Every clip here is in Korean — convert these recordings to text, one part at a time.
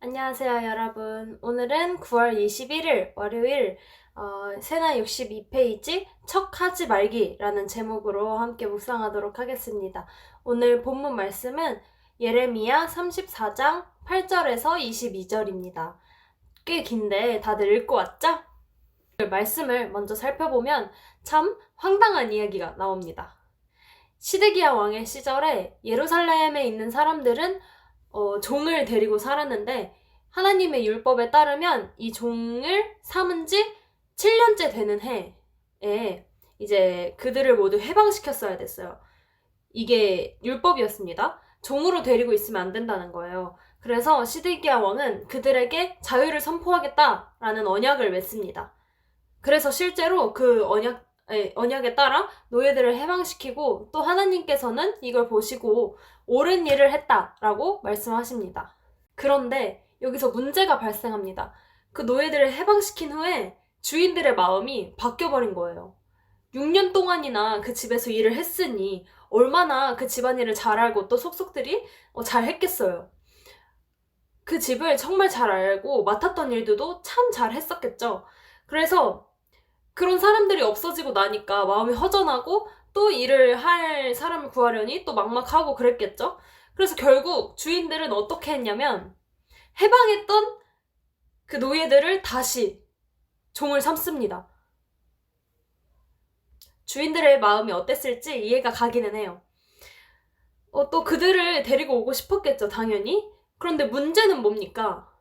안녕하세요, 여러분. 오늘은 9월 21일 월요일 어, 세나 62페이지 척하지 말기라는 제목으로 함께 묵상하도록 하겠습니다. 오늘 본문 말씀은 예레미야 34장 8절에서 22절입니다. 꽤 긴데 다들 읽고 왔죠? 말씀을 먼저 살펴보면 참 황당한 이야기가 나옵니다. 시드기야 왕의 시절에 예루살렘에 있는 사람들은 어, 종을 데리고 살았는데 하나님의 율법에 따르면 이 종을 삼은 지 7년째 되는 해에 이제 그들을 모두 해방시켰어야 됐어요. 이게 율법이었습니다. 종으로 데리고 있으면 안 된다는 거예요. 그래서 시드기야 왕은 그들에게 자유를 선포하겠다라는 언약을 맺습니다. 그래서 실제로 그 언약 에, 언약에 따라 노예들을 해방시키고 또 하나님께서는 이걸 보시고 옳은 일을 했다라고 말씀하십니다. 그런데 여기서 문제가 발생합니다. 그 노예들을 해방시킨 후에 주인들의 마음이 바뀌어버린 거예요. 6년 동안이나 그 집에서 일을 했으니 얼마나 그 집안일을 잘 알고 또 속속들이 어, 잘 했겠어요. 그 집을 정말 잘 알고 맡았던 일들도 참 잘 했었겠죠. 그래서 그런 사람들이 없어지고 나니까 마음이 허전하고 또 일을 할 사람을 구하려니 또 막막하고 그랬겠죠. 그래서 결국 주인들은 어떻게 했냐면 해방했던 그 노예들을 다시 종을 삼습니다. 주인들의 마음이 어땠을지 이해가 가기는 해요. 어, 또 그들을 데리고 오고 싶었겠죠, 당연히. 그런데 문제는 뭡니까?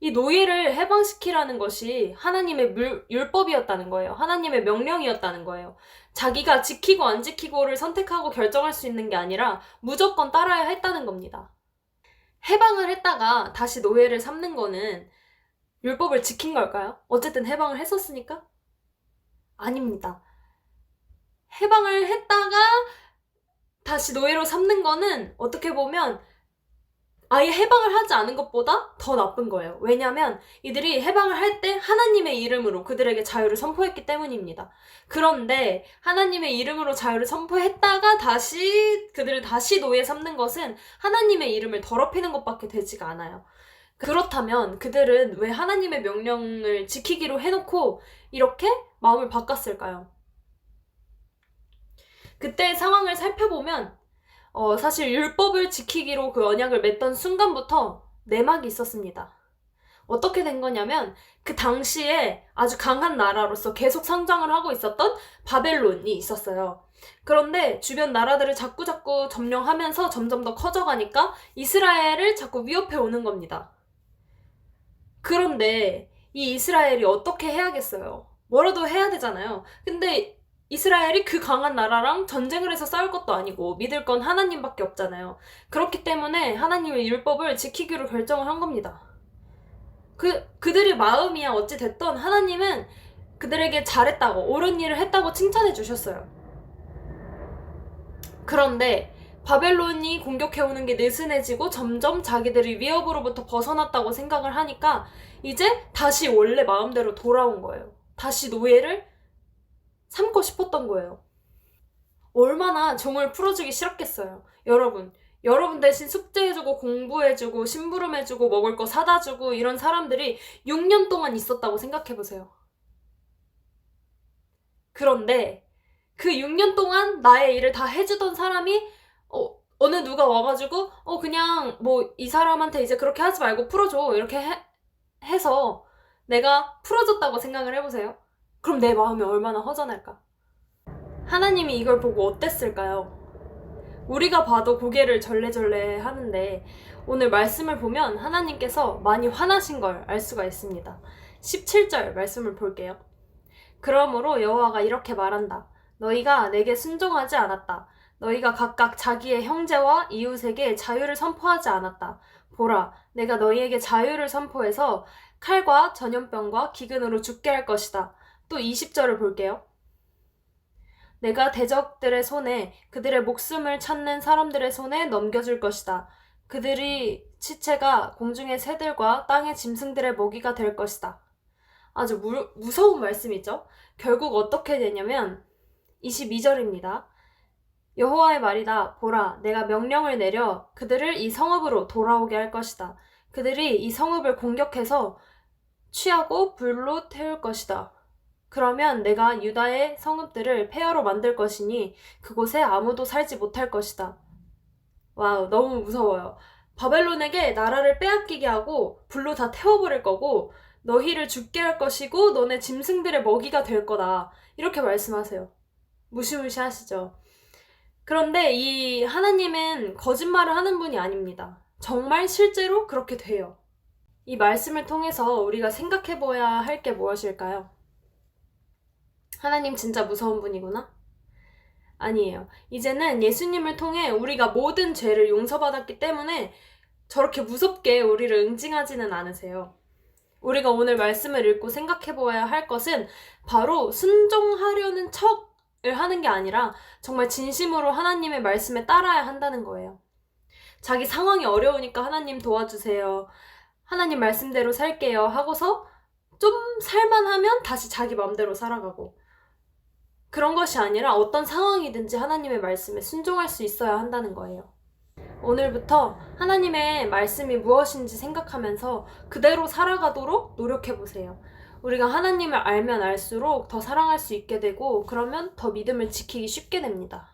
이 노예를 해방시키라는 것이 하나님의 물, 율법이었다는 거예요. 하나님의 명령이었다는 거예요. 자기가 지키고 안 지키고를 선택하고 결정할 수 있는 게 아니라 무조건 따라야 했다는 겁니다. 해방을 했다가 다시 노예를 삼는 거는 율법을 지킨 걸까요? 어쨌든 해방을 했었으니까? 아닙니다. 해방을 했다가 다시 노예로 삼는 거는 어떻게 보면 아예 해방을 하지 않은 것보다 더 나쁜 거예요. 왜냐하면 이들이 해방을 할 때 하나님의 이름으로 그들에게 자유를 선포했기 때문입니다. 그런데 하나님의 이름으로 자유를 선포했다가 다시 그들을 다시 노예 삼는 것은 하나님의 이름을 더럽히는 것밖에 되지가 않아요. 그렇다면 그들은 왜 하나님의 명령을 지키기로 해놓고 이렇게 마음을 바꿨을까요? 그때 상황을 살펴보면 어, 사실 율법을 지키기로 그 언약을 맺던 순간부터 내막이 있었습니다. 어떻게 된 거냐면 그 당시에 아주 강한 나라로서 계속 성장을 하고 있었던 바벨론이 있었어요. 그런데 주변 나라들을 자꾸자꾸 점령하면서 점점 더 커져가니까 이스라엘을 자꾸 위협해 오는 겁니다. 그런데 이 이스라엘이 어떻게 해야겠어요? 뭐라도 해야 되잖아요. 근데 이스라엘이 그 강한 나라랑 전쟁을 해서 싸울 것도 아니고 믿을 건 하나님밖에 없잖아요. 그렇기 때문에 하나님의 율법을 지키기로 결정을 한 겁니다. 그, 그들의 마음이야 어찌 됐던 하나님은 그들에게 잘했다고, 옳은 일을 했다고 칭찬해 주셨어요. 그런데 바벨론이 공격해오는 게 느슨해지고 점점 자기들이 위협으로부터 벗어났다고 생각을 하니까 이제 다시 원래 마음대로 돌아온 거예요. 다시 노예를 삼고 싶었던 거예요. 얼마나 종을 풀어주기 싫었겠어요. 여러분, 여러분 대신 숙제해주고 공부해주고 심부름해주고 먹을 거 사다주고 이런 사람들이 6년 동안 있었다고 생각해보세요. 그런데 그 6년 동안 나의 일을 다 해주던 사람이 어, 어느 누가 와가지고 어 그냥 뭐 이 사람한테 이제 그렇게 하지 말고 풀어줘 이렇게 해, 해서 내가 풀어줬다고 생각을 해보세요. 그럼 내 마음이 얼마나 허전할까? 하나님이 이걸 보고 어땠을까요? 우리가 봐도 고개를 절레절레 하는데 오늘 말씀을 보면 하나님께서 많이 화나신 걸 알 수가 있습니다. 17절 말씀을 볼게요. 그러므로 여호와가 이렇게 말한다. 너희가 내게 순종하지 않았다. 너희가 각각 자기의 형제와 이웃에게 자유를 선포하지 않았다. 보라, 내가 너희에게 자유를 선포해서 칼과 전염병과 기근으로 죽게 할 것이다. 또 20절을 볼게요. 내가 대적들의 손에 그들의 목숨을 찾는 사람들의 손에 넘겨줄 것이다. 그들이 치체가 공중의 새들과 땅의 짐승들의 먹이가 될 것이다. 아주 무, 무서운 말씀이죠. 결국 어떻게 되냐면 22절입니다. 여호와의 말이다. 보라, 내가 명령을 내려 그들을 이 성읍으로 돌아오게 할 것이다. 그들이 이 성읍을 공격해서 취하고 불로 태울 것이다. 그러면 내가 유다의 성읍들을 폐허로 만들 것이니 그곳에 아무도 살지 못할 것이다. 와우, 너무 무서워요. 바벨론에게 나라를 빼앗기게 하고 불로 다 태워버릴 거고 너희를 죽게 할 것이고 너네 짐승들의 먹이가 될 거다. 이렇게 말씀하세요. 무시무시하시죠. 그런데 이 하나님은 거짓말을 하는 분이 아닙니다. 정말 실제로 그렇게 돼요. 이 말씀을 통해서 우리가 생각해 보아야 할 게 무엇일까요? 하나님 진짜 무서운 분이구나? 아니에요. 이제는 예수님을 통해 우리가 모든 죄를 용서받았기 때문에 저렇게 무섭게 우리를 응징하지는 않으세요. 우리가 오늘 말씀을 읽고 생각해 보아야 할 것은 바로 순종하려는 척을 하는 게 아니라 정말 진심으로 하나님의 말씀에 따라야 한다는 거예요. 자기 상황이 어려우니까 하나님 도와주세요. 하나님 말씀대로 살게요. 하고서 좀 살만하면 다시 자기 마음대로 살아가고. 그런 것이 아니라 어떤 상황이든지 하나님의 말씀에 순종할 수 있어야 한다는 거예요. 오늘부터 하나님의 말씀이 무엇인지 생각하면서 그대로 살아가도록 노력해 보세요. 우리가 하나님을 알면 알수록 더 사랑할 수 있게 되고 그러면 더 믿음을 지키기 쉽게 됩니다.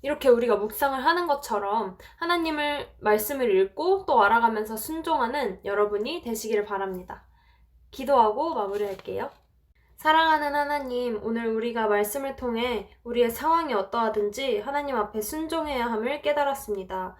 이렇게 우리가 묵상을 하는 것처럼 하나님을 말씀을 읽고 또 알아가면서 순종하는 여러분이 되시기를 바랍니다. 기도하고 마무리할게요. 사랑하는 하나님, 오늘 우리가 말씀을 통해 우리의 상황이 어떠하든지 하나님 앞에 순종해야 함을 깨달았습니다.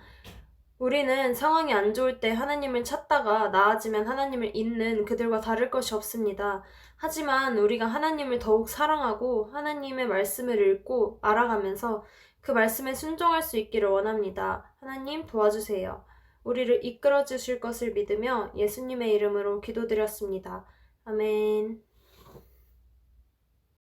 우리는 상황이 안 좋을 때 하나님을 찾다가 나아지면 하나님을 잊는 그들과 다를 것이 없습니다. 하지만 우리가 하나님을 더욱 사랑하고 하나님의 말씀을 읽고 알아가면서 그 말씀에 순종할 수 있기를 원합니다. 하나님 도와주세요. 우리를 이끌어 주실 것을 믿으며 예수님의 이름으로 기도드렸습니다. 아멘.